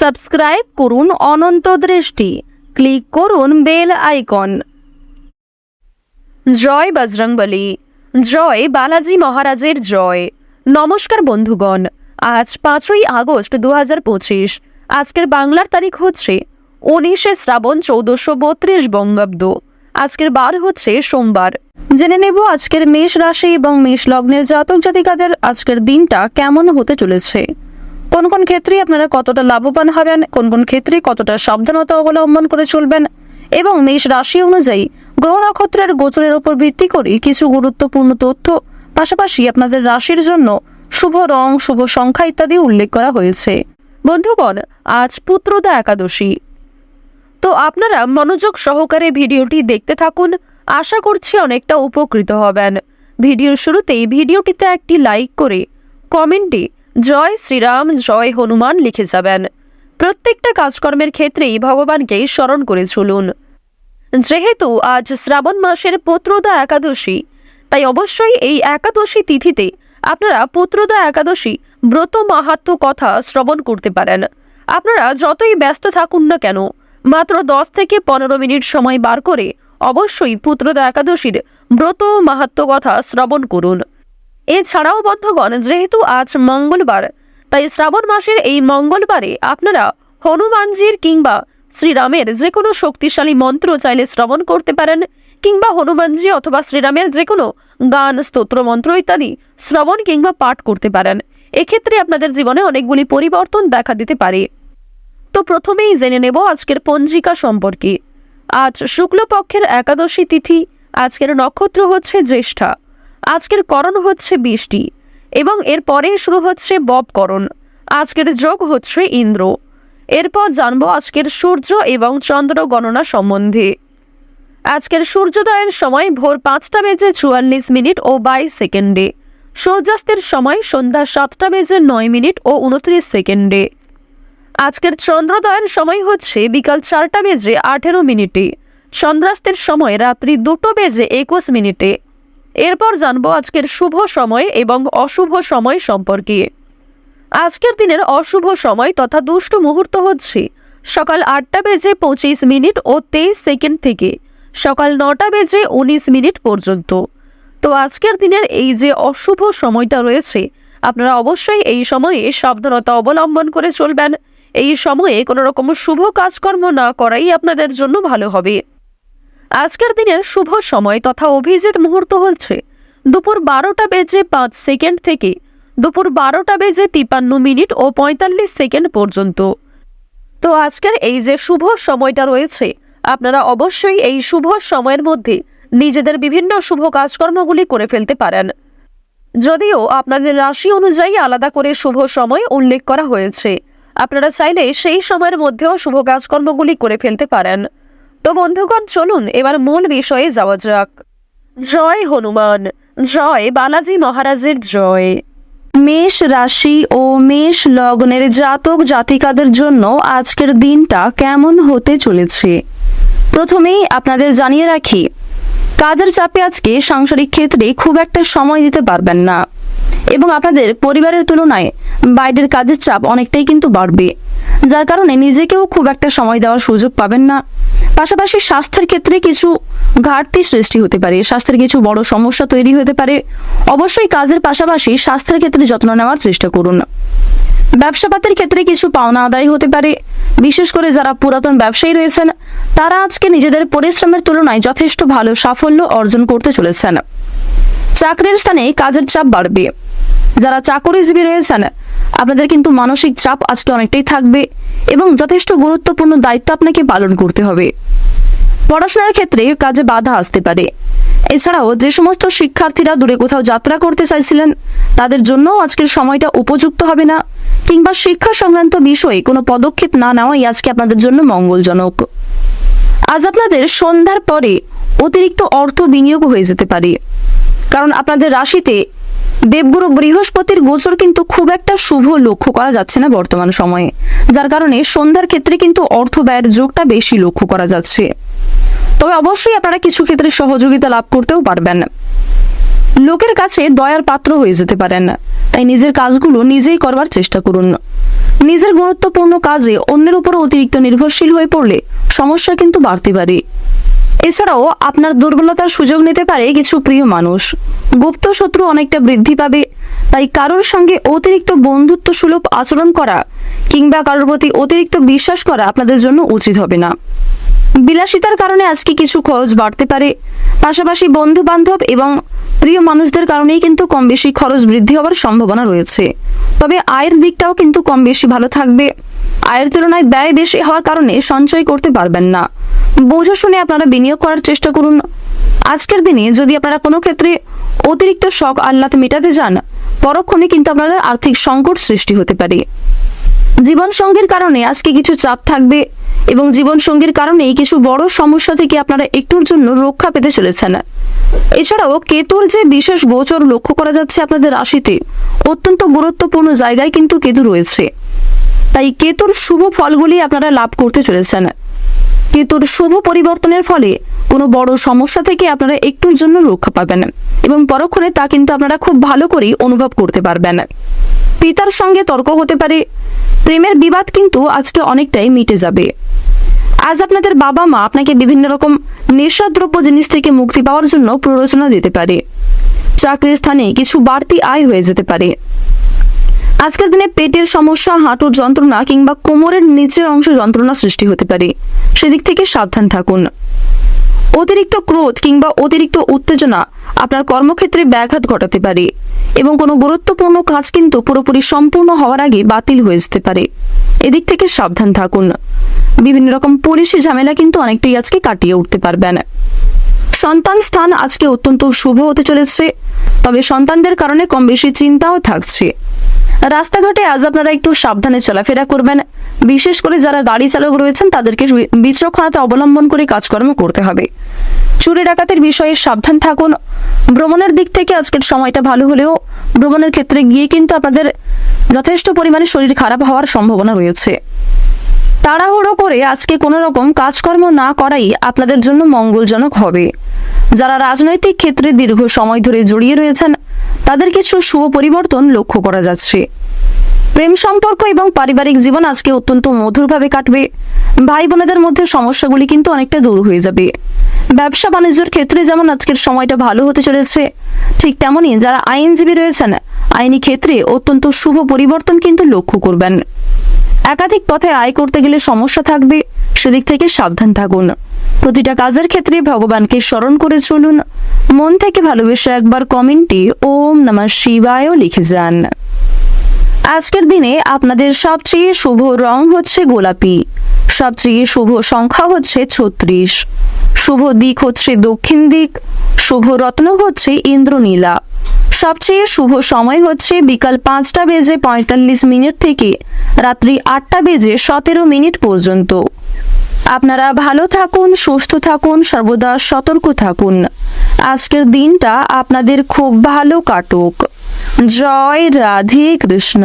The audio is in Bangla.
সাবস্ক্রাইব করুন অনন্ত দৃষ্টি। ক্লিক করুন বেল আইকন। জয় বজরংবলী। জয় বালাজি মহারাজের জয়। নমস্কার বন্ধুগণ। আজ পাঁচই আগস্ট দু পঁচিশ। আজকের বাংলার তারিখ হচ্ছে উনিশে শ্রাবণ চৌদ্দশো বত্রিশ বঙ্গাব্দ। আজকের বার হচ্ছে সোমবার। জেনে নেব আজকের মেষ রাশি এবং মেষ লগ্নের জাতক জাতিকাদের আজকের দিনটা কেমন হতে চলেছে। কোন কোন ক্ষেত্রে আপনারা কতটা লাভবান হবেন, কোন কোন ক্ষেত্রে কতটা সাবধানতা অবলম্বন করে চলবেন এবং মেষ রাশি অনুযায়ী গ্রহ নক্ষত্রের গোচরের উপর ভিত্তি করে কিছু গুরুত্বপূর্ণ তথ্য, পাশাপাশি আপনাদের রাশির জন্য শুভ রং, শুভ সংখ্যা ইত্যাদি উল্লেখ করা হয়েছে। বন্ধুগণ, আজ পুত্রদা একাদশী। তো আপনারা মনোযোগ সহকারে ভিডিওটি দেখতে থাকুন, আশা করছি অনেকটা উপকৃত হবেন। ভিডিওর শুরুতেই ভিডিওটিতে একটি লাইক করে কমেন্টে জয় শ্রীরাম, জয় হনুমান লিখে যাবেন। প্রত্যেকটা কাজকর্মের ক্ষেত্রেই ভগবানকে স্মরণ করে চলুন। যেহেতু আজ শ্রাবণ মাসের পুত্রদা একাদশী, তাই অবশ্যই এই একাদশী তিথিতে আপনারা পুত্রদা একাদশী ব্রত মাহাত্ম কথা শ্রবণ করতে পারেন। আপনারা যতই ব্যস্ত থাকুন না কেন, মাত্র দশ থেকে পনেরো মিনিট সময় বার করে অবশ্যই পুত্রদা একাদশীর ব্রত মাহাত্ম কথা শ্রবণ করুন। এছাড়াও বন্ধগণ, যেহেতু আজ মঙ্গলবার, তাই শ্রাবণ মাসের এই মঙ্গলবারে আপনারা হনুমানজির কিংবা শ্রীরামের যে কোনো শক্তিশালী মন্ত্র চাইলে শ্রবণ করতে পারেন, কিংবা হনুমানজি অথবা শ্রীরামের যে কোনো গান, স্তোত্র, মন্ত্র ইত্যাদি শ্রবণ কিংবা পাঠ করতে পারেন। এক্ষেত্রে আপনাদের জীবনে অনেকগুলি পরিবর্তন দেখা দিতে পারে। তো প্রথমেই জেনে নেব আজকের পঞ্জিকা সম্পর্কে। আজ শুক্লপক্ষের একাদশী তিথি, আজকের নক্ষত্র হচ্ছে জ্যেষ্ঠা। আজকের করণ হচ্ছে বৃষ্টি এবং এর পরে শুরু হচ্ছে ববকরণ আজকের যোগ হচ্ছে ইন্দ্র। এরপর জানব আজকের সূর্য এবং চন্দ্র গণনা সম্বন্ধে। আজকের সূর্যোদয়ের সময় ভোর পাঁচটা বেজে চুয়াল্লিশ মিনিট ও বাইশ সেকেন্ডে। সূর্যাস্তের সময় সন্ধ্যা সাতটা বেজে নয় মিনিট ও উনত্রিশ সেকেন্ডে। আজকের চন্দ্রোদয়ের সময় হচ্ছে বিকাল চারটা বেজে আঠেরো মিনিটে। চন্দ্রাস্তের সময় রাত্রি দুটো বেজে একুশ মিনিটে। এরপর জানব আজকের শুভ সময় এবং অশুভ সময় সম্পর্কে। আজকের দিনের অশুভ সময় তথা দুষ্ট মুহূর্ত হচ্ছে সকাল আটটা বেজে পঁচিশ মিনিট ও তেইশ সেকেন্ড থেকে সকাল নটা বেজে উনিশ মিনিট পর্যন্ত। তো আজকের দিনের এই যে অশুভ সময়টা রয়েছে, আপনারা অবশ্যই এই সময়ে সাবধানতা অবলম্বন করে চলবেন। এই সময়ে কোনো রকম শুভ কাজকর্ম না করাই আপনাদের জন্য ভালো হবে। আজকের দিনের শুভ সময় তথা অভিজিৎ মুহূর্ত হচ্ছে দুপুর বারোটা বেজে পাঁচ সেকেন্ড থেকে দুপুর বারোটা বেজে তিপান্ন মিনিট ও পঁয়তাল্লিশ সেকেন্ড পর্যন্ত। তো আজকের এই যে শুভ সময়টা রয়েছে, আপনারা অবশ্যই এই শুভ সময়ের মধ্যে নিজেদের বিভিন্ন শুভ কাজকর্মগুলি করে ফেলতে পারেন। যদিও আপনাদের রাশি অনুযায়ী আলাদা করে শুভ সময় উল্লেখ করা হয়েছে। আপনারা চাইলে সেই সময়ের মধ্যেও শুভ কাজকর্মগুলি করে ফেলতে পারেন। তো বন্ধুগণ, চলুন এবার মূল বিষয়ে যাওয়া যাক। জয় হনুমান, জয় বালাজি মহারাজের জয়। মেষ রাশি ও মেষ লগ্নের জাতক জাতিকাদের জন্য আজকের দিনটা কেমন হতে চলেছে? প্রথমেই আপনাদের জানিয়ে রাখি, কাজের চাপে আজকে সাংসারিক ক্ষেত্রে খুব একটা সময় দিতে পারবেন না। এবং আপনাদের পরিবারের তুলনায় বাইরের কাজের চাপ অনেকটাই কিন্তু বাড়বে। যার কারণে নিজেকেও খুব একটা সময় দেওয়ার সুযোগ পাবেন না। পাশাপাশি স্বাস্থ্যের ক্ষেত্রে কিছু ঘাটতি সৃষ্টি হতে পারে, স্বাস্থ্যের কিছু বড় সমস্যা তৈরি হতে পারে। অবশ্যই কাজের পাশাপাশি স্বাস্থ্যের ক্ষেত্রে যত্ন নেওয়ার চেষ্টা করুন। ব্যবসাপাতের ক্ষেত্রে কিছু পাওনা আদায় হতে পারে। বিশেষ করে যারা পুরাতন ব্যবসায়ী রয়েছেন, তারা আজকে নিজেদের পরিশ্রমের তুলনায় যথেষ্ট ভালো সাফল্য অর্জন করতে চলেছেন। চাকরির স্থানে কাজের চাপ বাড়বে। যারা চাকরিজীবী রয়েছেন, আপনাদের কিন্তু মানসিক চাপ আজকে অনেকটাই থাকবে এবং যথেষ্ট গুরুত্বপূর্ণ দায়িত্ব আপনাকে পালন করতে হবে। পড়াশোনার ক্ষেত্রে কাজে বাধা আসতে পারে। এছাড়াও যে সমস্ত শিক্ষার্থীরা দূরে কোথাও যাত্রা করতে চাইছিলেন, তাদের জন্য আজকের সময়টা উপযুক্ত হবে না কিংবা শিক্ষা সংক্রান্ত বিষয়ে কোনো পদক্ষেপ না নেওয়াই আজকে আপনাদের জন্য মঙ্গলজনক। আজ আপনাদের সন্ধ্যার পরে অতিরিক্ত অর্থ বিনিয়োগ হয়ে যেতে পারে। কারণ আপনাদের রাশিতে দেবগুরু বৃহস্পতির গোচর কিন্তু খুব একটা শুভ লক্ষ্য করা যাচ্ছে না বর্তমান সময়ে। যার কারণে সন্ধ্যার ক্ষেত্রে কিন্তু অর্থ ব্যয়ের যোগটা বেশি লক্ষ্য করা যাচ্ছে। তবে অবশ্যই আপনারা কিছু ক্ষেত্রে সহযোগিতা লাভ করতেও পারবেন। লোকের কাছে দয়ার পাত্র হয়ে যেতে পারেন। তাই নিজের কাজগুলো নিজেই করবার চেষ্টা করুন। নিজের গুরুত্বপূর্ণ কাজে অন্যের উপর অতিরিক্ত নির্ভরশীল হয়ে পড়লে সমস্যা কিন্তু বাড়তে পারে। এছাড়াও আপনার দুর্বলতার সুযোগ নিতে পারে কিছু প্রিয় মানুষ। গুপ্ত শত্রু অনেকটা বৃদ্ধি পাবে, তাই কারোর সঙ্গে অতিরিক্ত বন্ধুত্ব সুলভ আচরণ করা কিংবা কারোর প্রতি অতিরিক্ত বিশ্বাস করা আপনাদের জন্য উচিত হবে না। বিলাসিতার কারণে আজকে কিছু খরচ বাড়তে পারে, পাশাপাশি বন্ধু বান্ধব এবং প্রিয় মানুষদের কারণেই কিন্তু কম বেশি খরচ বৃদ্ধি হওয়ার সম্ভাবনা রয়েছে। তবে আয়ের দিকটাও কিন্তু কম বেশি ভালো থাকবে। আয়ের তুলনায় ব্যয় বেশি হওয়ার কারণে সঞ্চয় করতে পারবেন না। বুঝে শুনে আপনারা বিনিয়োগ করার চেষ্টা করুন। আজকের দিনে যদি আপনারা কোনো ক্ষেত্রে অতিরিক্ত শখ আহ্লাদ মেটাতে যান, পরক্ষণে কিন্তু আপনাদের আর্থিক সংকট সৃষ্টি হতে পারে। জীবন সঙ্গীর কারণে আজকে কিছু চাপ থাকবে এবং জীবন সঙ্গীর কারণেই কিছু বড় সমস্যা থেকে আপনারা একটুর জন্য রক্ষা পেতে চলেছেন। এছাড়াও কেতুর যে বিশেষ গোচর লক্ষ্য করা যাচ্ছে আপনাদের রাশিতে, অত্যন্ত গুরুত্বপূর্ণ জায়গায় কিন্তু কেতু রয়েছে। তাই কেতুর শুভ ফলগুলি আপনারা লাভ করতে চলেছেন। কেতুর শুভ পরিবর্তনের ফলে কোনো বড় সমস্যা থেকে আপনারা একটুর জন্য রক্ষা পাবেন এবং পরক্ষণে তা কিন্তু আপনারা খুব ভালো করেই অনুভব করতে পারবেন। পিতার সঙ্গে তর্ক হতে পারে, প্রেমের বিবাদ কিন্তু আজকে অনেকটাই মিটে যাবে। আজ আপনাদের বাবা মা আপনাকে বিভিন্ন রকম নেশাদ্রব্য জিনিস থেকে মুক্তি পাওয়ার জন্য প্ররোচনা দিতে পারে। চাকরির স্থানে কিছু বাড়তি আয় হয়ে যেতে পারে। আজকের দিনে পেটের সমস্যা, হাঁটুর যন্ত্রণা কিংবা কোমরের নিচের অংশ যন্ত্রণা সৃষ্টি হতে পারে। সেদিক থেকে সাবধান থাকুন। অতিরিক্ত ক্রোধ কিংবা অতিরিক্ত উত্তেজনা আপনার কর্মক্ষেত্রে ব্যাঘাত ঘটাতে পারে এবং কোনো গুরুত্বপূর্ণ কাজ কিন্তু পুরোপুরি সম্পূর্ণ হওয়ার আগে বাতিল হয়ে যেতে পারে। এদিক থেকে সাবধান থাকুন। বিভিন্ন রকম পুলিশি ঝামেলা কিন্তু অনেকটাই আজকে কাটিয়ে উঠতে পারবেন। সন্তান স্থান আজকে অত্যন্ত শুভ হতে চলেছে, তবে সন্তানদের কারণে কম বেশি চিন্তাও থাকছে। রাস্তাঘাটে আজ আপনারা একটু সাবধানে চলাফেরা করবেন। বিশেষ করে যারা গাড়ি চালক রয়েছেন, তাদেরকে বিচক্ষণতা অবলম্বন করে কাজকর্ম করতে হবে। চুরি ডাকাতের বিষয়ে সাবধান থাকুন। ভ্রমণের দিক থেকে আজকের সময়টা ভালো হলেও ভ্রমণের ক্ষেত্রে গিয়ে কিন্তু আপনাদের যথেষ্ট পরিমাণে শরীর খারাপ হওয়ার সম্ভাবনা রয়েছে। তাড়াহুড়ো করে আজকে কোনো রকম কাজকর্ম না করাই আপনাদের জন্য মঙ্গলজনক হবে। যারা রাজনৈতিক ক্ষেত্রে দীর্ঘ সময় ধরে জড়িয়ে রয়েছেন, তাদের কিছু শুভ পরিবর্তন লক্ষ্য করা যাচ্ছে। প্রেম সম্পর্ক এবং পারিবারিক জীবন আজকে অত্যন্ত মধুরভাবে কাটবে। ভাই বোনেদের মধ্যে সমস্যাগুলি কিন্তু অনেকটা দূর হয়ে যাবে। ব্যবসা বাণিজ্যের ক্ষেত্রে যেমন আজকের সময়টা ভালো হতে চলেছে, ঠিক তেমনই যারা আইনজীবী রয়েছেন, আইনি ক্ষেত্রে অত্যন্ত শুভ পরিবর্তন কিন্তু লক্ষ্য করবেন। একাধিক পথে আয় করতে গেলে সমস্যা থাকবে। সেদিক থেকে সাবধান থাকুন। প্রতিটা কাজের ক্ষেত্রে ভগবানকে স্মরণ করে চলুন। মন থেকে ভালোবেসে একবার কমেন্টে ওম নমঃ শিবায়ও লিখে যান। আজকের দিনে আপনাদের সবচেয়ে শুভ রং হচ্ছে গোলাপি। সবচেয়ে শুভ সংখ্যা হচ্ছে ছত্রিশ। শুভ দিক হচ্ছে দক্ষিণ দিক, শুভ রত্ন হচ্ছে ইন্দ্রনীলা। সবচেয়ে শুভ সময় হচ্ছে বিকাল পাঁচটা বেজে পঁয়তাল্লিশ মিনিট থেকে রাত্রি আটটা বেজে সতেরো মিনিট পর্যন্ত। আপনারা ভালো থাকুন, সুস্থ থাকুন, সর্বদা সতর্ক থাকুন। আজকের দিনটা আপনাদের খুব ভালো কাটুক। জয় রাধে কৃষ্ণ।